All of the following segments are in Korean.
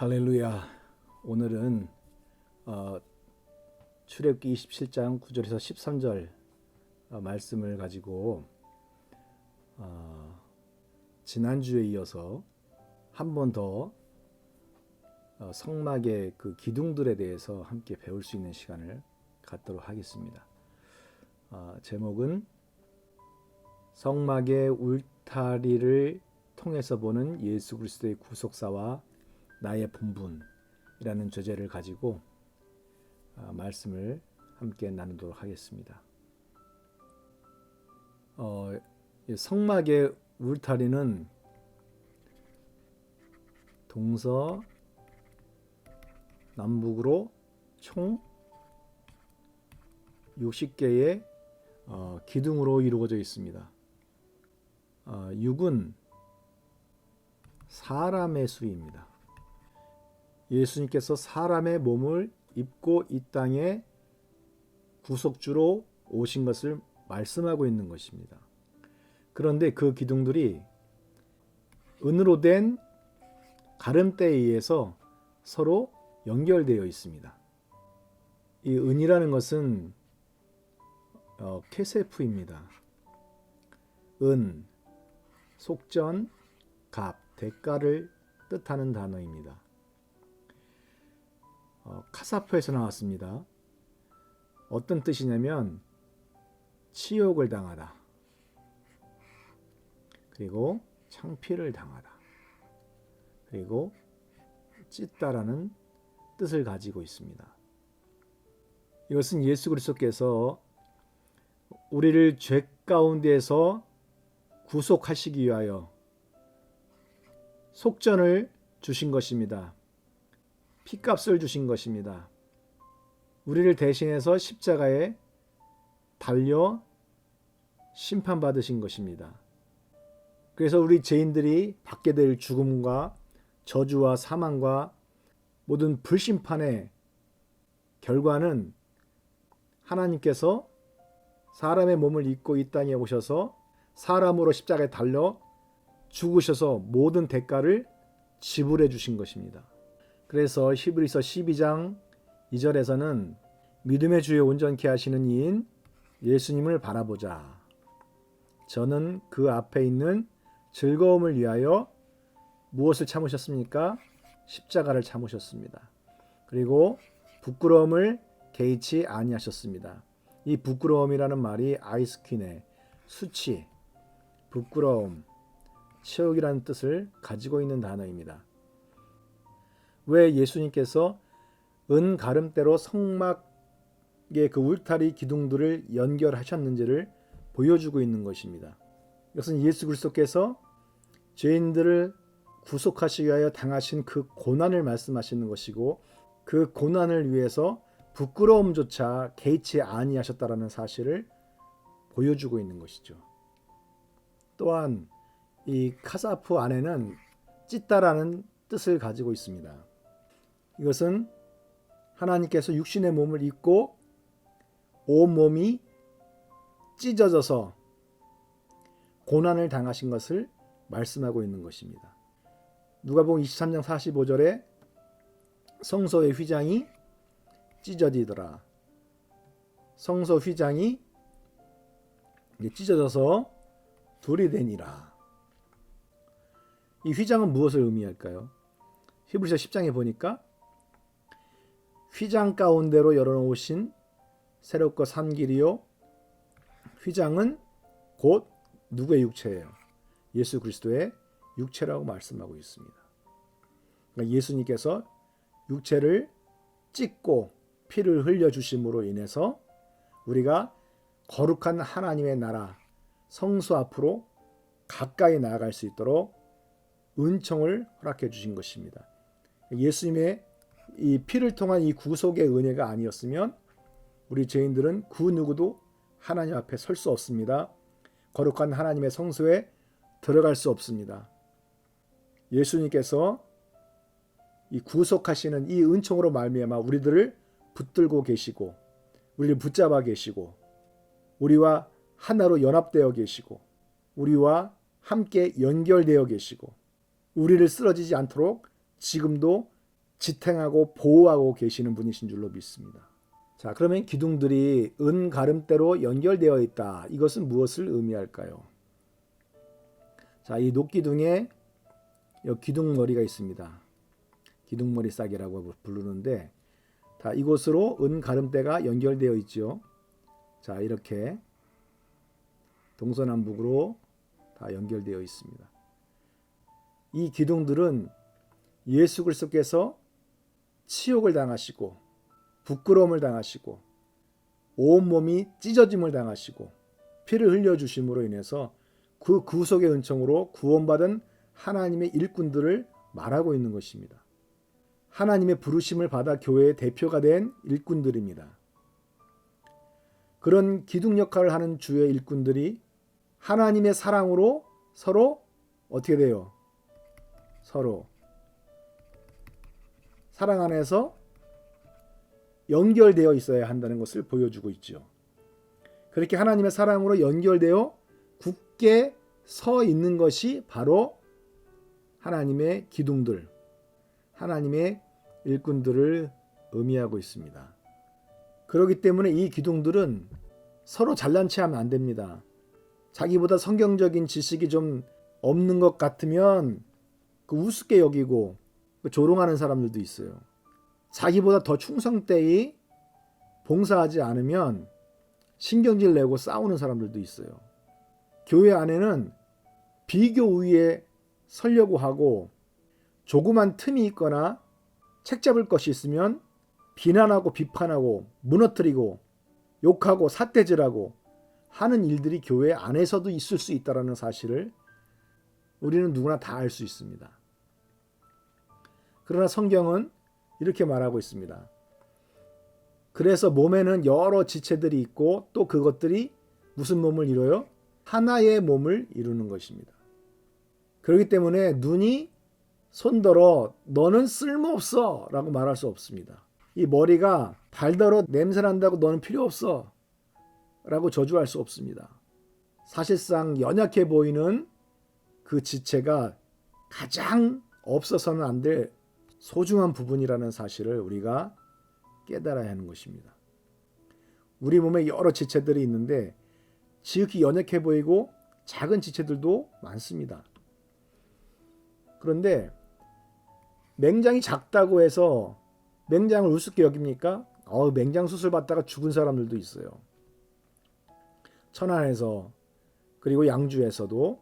할렐루야. 오늘은 어, 출애굽기 27장 9절에서 13절 어, 말씀을 가지고 어, 지난주에 이어서 한 번 더 어, 성막의 그 기둥들에 대해서 함께 배울 수 있는 시간을 갖도록 하겠습니다. 어, 제목은 성막의 울타리를 통해서 보는 예수 그리스도의 구속사와 나의 본분이라는 주제를 가지고 아, 말씀을 함께 나누도록 하겠습니다. 어, 이 성막의 울타리는 동서 남북으로 총 60개의 어, 기둥으로 이루어져 있습니다. 어, 6은 사람의 수입니다. 예수님께서 사람의 몸을 입고 이 땅에 구속주로 오신 것을 말씀하고 있는 것입니다. 그런데 그 기둥들이 은으로 된 가름대에 의해서 서로 연결되어 있습니다. 이 은이라는 것은 어, 케세프입니다. 은, 속전, 값, 대가를 뜻하는 단어입니다. 어, 카사프에서 나왔습니다. 어떤 뜻이냐면 치욕을 당하다. 그리고 창피를 당하다. 그리고 찢다라는 뜻을 가지고 있습니다. 이것은 예수 그리스도께서 우리를 죄 가운데에서 구속하시기 위하여 속전을 주신 것입니다. 피값을 주신 것입니다. 우리를 대신해서 십자가에 달려 심판받으신 것입니다. 그래서 우리 죄인들이 받게 될 죽음과 저주와 사망과 모든 불심판의 결과는 하나님께서 사람의 몸을 입고 이 땅에 오셔서 사람으로 십자가에 달려 죽으셔서 모든 대가를 지불해 주신 것입니다. 그래서 히브리서 12장 2절에서는 믿음의 주에 온전케 하시는 이인 예수님을 바라보자. 저는 그 앞에 있는 즐거움을 위하여 무엇을 참으셨습니까? 십자가를 참으셨습니다. 그리고 부끄러움을 개의치 아니하셨습니다. 이 부끄러움이라는 말이 아이스퀸의 수치, 부끄러움, 치욕이라는 뜻을 가지고 있는 단어입니다. 왜 예수님께서 은 가름대로 성막의 그 울타리 기둥들을 연결하셨는지를 보여주고 있는 것입니다. 이것은 예수 그리스도께서 죄인들을 구속하시기 위하여 당하신 그 고난을 말씀하시는 것이고 그 고난을 위해서 부끄러움조차 개의치 아니하셨다라는 사실을 보여주고 있는 것이죠. 또한 이 카사프 안에는 찢다라는 뜻을 가지고 있습니다. 이것은 하나님께서 육신의 몸을 입고 온 몸이 찢어져서 고난을 당하신 것을 말씀하고 있는 것입니다. 누가복음 23장 45절에 성소의 휘장이 찢어지더라. 성소 휘장이 찢어져서 둘이 되니라. 이 휘장은 무엇을 의미할까요? 히브리서 10장에 보니까 휘장 가운데로 열어놓으신 새롭고 산 길이요. 휘장은 곧 누구의 육체예요? 예수 그리스도의 육체라고 말씀하고 있습니다. 그러니까 예수님께서 육체를 찢고 피를 흘려 주심으로 인해서 우리가 거룩한 하나님의 나라 성수 앞으로 가까이 나아갈 수 있도록 은총을 허락해 주신 것입니다. 예수님의 이 피를 통한 이 구속의 은혜가 아니었으면 우리 죄인들은 그 누구도 하나님 앞에 설 수 없습니다. 거룩한 하나님의 성소에 들어갈 수 없습니다. 예수님께서 이 구속하시는 이 은총으로 말미암아 우리들을 붙들고 계시고 우리를 붙잡아 계시고 우리와 하나로 연합되어 계시고 우리와 함께 연결되어 계시고 우리를 쓰러지지 않도록 지금도 지탱하고 보호하고 계시는 분이신 줄로 믿습니다. 자, 그러면 기둥들이 은 가름대로 연결되어 있다. 이것은 무엇을 의미할까요? 자, 이 녹기둥에 여 기둥머리가 있습니다. 기둥머리 싹이라고 부르는데 다 이곳으로 은 가름대가 연결되어 있죠. 자, 이렇게 동서남북으로 다 연결되어 있습니다. 이 기둥들은 예수 그리스도께서 치욕을 당하시고 부끄러움을 당하시고 온 몸이 찢어짐을 당하시고 피를 흘려 주심으로 인해서 그 구속의 은총으로 구원받은 하나님의 일꾼들을 말하고 있는 것입니다. 하나님의 부르심을 받아 교회의 대표가 된 일꾼들입니다. 그런 기둥 역할을 하는 주의 일꾼들이 하나님의 사랑으로 서로 어떻게 돼요? 서로 사랑 안에서 연결되어 있어야 한다는 것을 보여주고 있죠. 그렇게 하나님의 사랑으로 연결되어 굳게 서 있는 것이 바로 하나님의 기둥들, 하나님의 일꾼들을 의미하고 있습니다. 그렇기 때문에 이 기둥들은 서로 잘난 체 하면 안 됩니다. 자기보다 성경적인 지식이 좀 없는 것 같으면 그 우습게 여기고 그 조롱하는 사람들도 있어요. 자기보다 더 충성되이 봉사하지 않으면 신경질 내고 싸우는 사람들도 있어요. 교회 안에는 비교 우위에 서려고 하고 조그만 틈이 있거나 책 잡을 것이 있으면 비난하고 비판하고 무너뜨리고 욕하고 삿대질하고 하는 일들이 교회 안에서도 있을 수 있다라는 사실을 우리는 누구나 다 알 수 있습니다. 그러나 성경은 이렇게 말하고 있습니다. 그래서 몸에는 여러 지체들이 있고 또 그것들이 무슨 몸을 이뤄요? 하나의 몸을 이루는 것입니다. 그렇기 때문에 눈이 손더러 너는 쓸모없어 라고 말할 수 없습니다. 이 머리가 발더러 냄새난다고 너는 필요 없어 라고 저주할 수 없습니다. 사실상 연약해 보이는 그 지체가 가장 없어서는 안 될 소중한 부분이라는 사실을 우리가 깨달아야 하는 것입니다. 우리 몸에 여러 지체들이 있는데 지극히 연약해 보이고 작은 지체들도 많습니다. 그런데 맹장이 작다고 해서 맹장을 우습게 여깁니까? 어, 맹장 수술 받다가 죽은 사람들도 있어요. 천안에서 그리고 양주에서도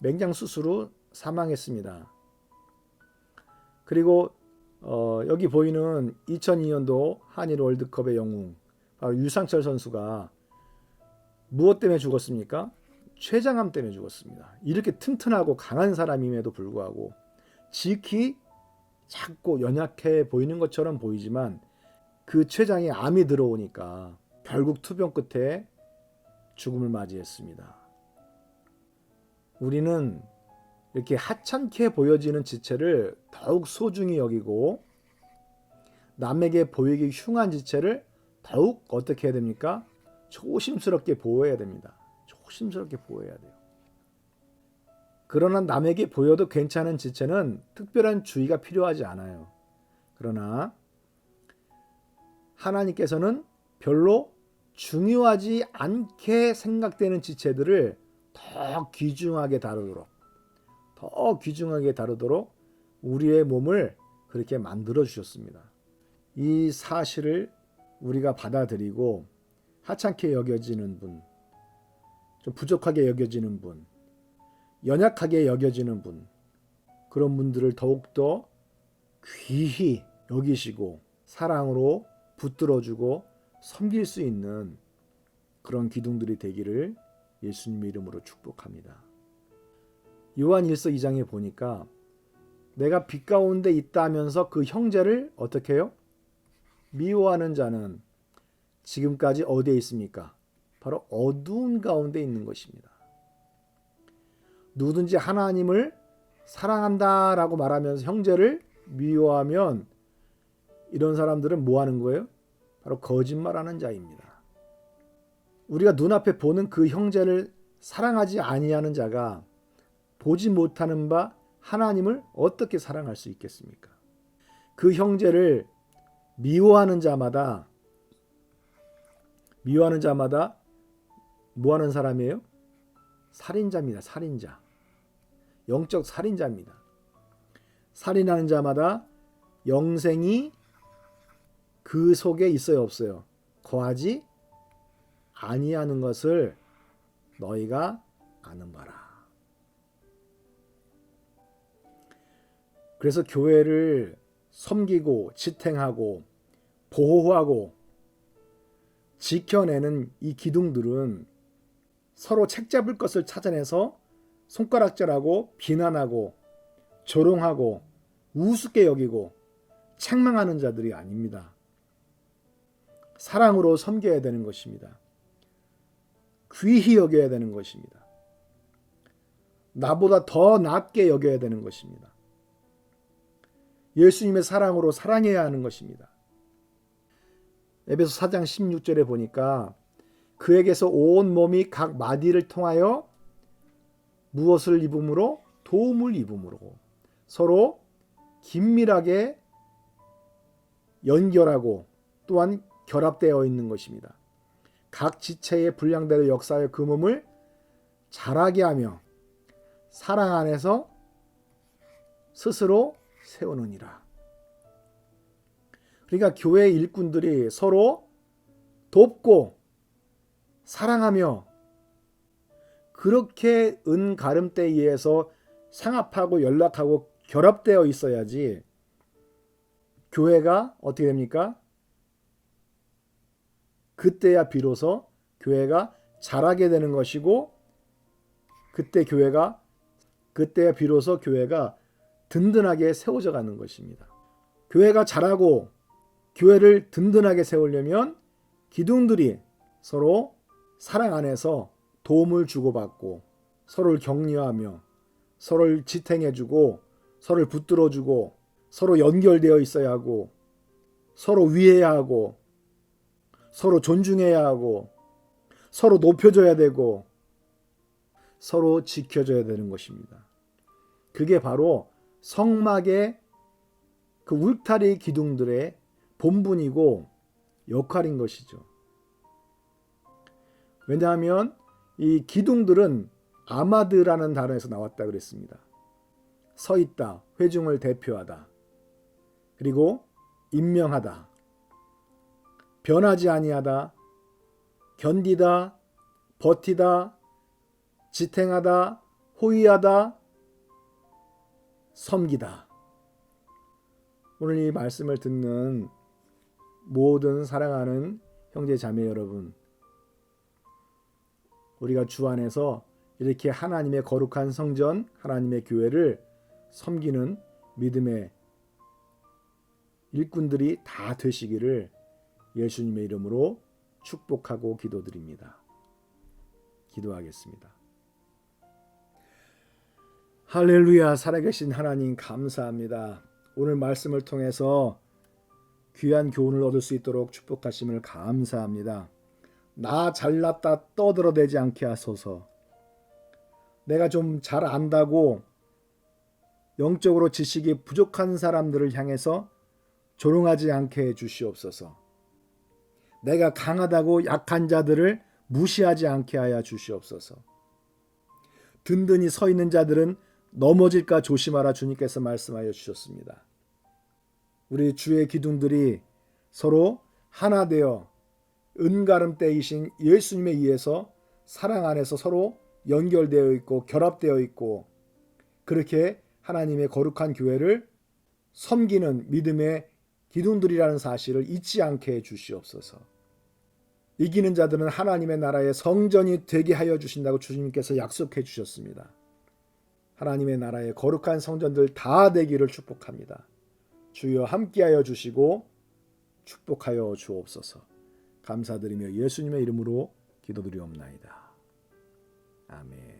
맹장 수술로 사망했습니다. 그리고 어, 여기 보이는 2002년도 한일 월드컵의 영웅 바로 유상철 선수가 무엇 때문에 죽었습니까? 췌장암 때문에 죽었습니다. 이렇게 튼튼하고 강한 사람임에도 불구하고 지극히 작고 연약해 보이는 것처럼 보이지만 그 췌장에 암이 들어오니까 결국 투병 끝에 죽음을 맞이했습니다. 우리는 이렇게 하찮게 보여지는 지체를 더욱 소중히 여기고 남에게 보이기 흉한 지체를 더욱 어떻게 해야 됩니까? 조심스럽게 보호해야 됩니다. 조심스럽게 보호해야 돼요. 그러나 남에게 보여도 괜찮은 지체는 특별한 주의가 필요하지 않아요. 그러나 하나님께서는 별로 중요하지 않게 생각되는 지체들을 더 귀중하게 다루도록 더 귀중하게 다루도록 우리의 몸을 그렇게 만들어 주셨습니다. 이 사실을 우리가 받아들이고 하찮게 여겨지는 분, 좀 부족하게 여겨지는 분, 연약하게 여겨지는 분, 그런 분들을 더욱더 귀히 여기시고 사랑으로 붙들어주고 섬길 수 있는 그런 기둥들이 되기를 예수님 이름으로 축복합니다. 요한 1서 2장에 보니까 내가 빛 가운데 있다 하면서 그 형제를 어떻게 해요? 미워하는 자는 지금까지 어디에 있습니까? 바로 어두운 가운데 있는 것입니다. 누구든지 하나님을 사랑한다 라고 말하면서 형제를 미워하면 이런 사람들은 뭐 하는 거예요? 바로 거짓말하는 자입니다. 우리가 눈앞에 보는 그 형제를 사랑하지 아니하는 자가 보지 못하는 바 하나님을 어떻게 사랑할 수 있겠습니까? 그 형제를 미워하는 자마다 미워하는 자마다 뭐 하는 사람이에요? 살인자입니다. 살인자. 영적 살인자입니다. 살인하는 자마다 영생이 그 속에 있어요, 없어요? 거하지 아니하는 것을 너희가 아는 바라. 그래서 교회를 섬기고 지탱하고 보호하고 지켜내는 이 기둥들은 서로 책 잡을 것을 찾아내서 손가락질하고 비난하고 조롱하고 우습게 여기고 책망하는 자들이 아닙니다. 사랑으로 섬겨야 되는 것입니다. 귀히 여겨야 되는 것입니다. 나보다 더 낫게 여겨야 되는 것입니다. 예수님의 사랑으로 사랑해야 하는 것입니다. 에베소 4장 16절에 보니까 그에게서 온 몸이 각 마디를 통하여 무엇을 입음으로 도움을 입음으로 서로 긴밀하게 연결하고 또한 결합되어 있는 것입니다. 각 지체의 분량대로 역사의 그 몸을 자라게 하며 사랑 안에서 스스로 세우느니라. 그러니까 교회 일꾼들이 서로 돕고 사랑하며 그렇게 은 가름대에 의해서 상합하고 연락하고 결합되어 있어야지 교회가 어떻게 됩니까? 그때야 비로소 교회가 자라게 되는 것이고 그때 교회가 그때야 비로소 교회가 든든하게 세워져 가는 것입니다. 교회가 자라고 교회를 든든하게 세우려면 기둥들이 서로 사랑 안에서 도움을 주고받고 서로를 격려하며 서로를 지탱해주고 서로를 붙들어주고 서로 연결되어 있어야 하고 서로 위해야 하고 서로 존중해야 하고 서로 높여줘야 되고 서로 지켜줘야 되는 것입니다. 그게 바로 성막의 그 울타리 기둥들의 본분이고 역할인 것이죠. 왜냐하면 이 기둥들은 아마드라는 단어에서 나왔다 그랬습니다. 서 있다, 회중을 대표하다. 그리고 임명하다. 변하지 아니하다. 견디다, 버티다, 지탱하다, 호위하다, 섬기다. 오늘 이 말씀을 듣는 모든 사랑하는 형제 자매 여러분, 우리가 주 안에서 이렇게 하나님의 거룩한 성전, 하나님의 교회를 섬기는 믿음의 일꾼들이 다 되시기를 예수님의 이름으로 축복하고 기도드립니다. 기도하겠습니다. 할렐루야 살아계신 하나님 감사합니다. 오늘 말씀을 통해서 귀한 교훈을 얻을 수 있도록 축복하심을 감사합니다. 나 잘났다 떠들어대지 않게 하소서. 내가 좀 잘 안다고 영적으로 지식이 부족한 사람들을 향해서 조롱하지 않게 해 주시옵소서. 내가 강하다고 약한 자들을 무시하지 않게 하여 주시옵소서. 든든히 서 있는 자들은 넘어질까 조심하라 주님께서 말씀하여 주셨습니다. 우리 주의 기둥들이 서로 하나 되어 은가름대이신 예수님에 의해서 사랑 안에서 서로 연결되어 있고 결합되어 있고 그렇게 하나님의 거룩한 교회를 섬기는 믿음의 기둥들이라는 사실을 잊지 않게 해 주시옵소서. 이기는 자들은 하나님의 나라의 성전이 되게 하여 주신다고 주님께서 약속해 주셨습니다. 하나님의 나라의 거룩한 성전들 다 되기를 축복합니다. 주여 함께하여 주시고 축복하여 주옵소서. 감사드리며 예수님의 이름으로 기도드리옵나이다. 아멘.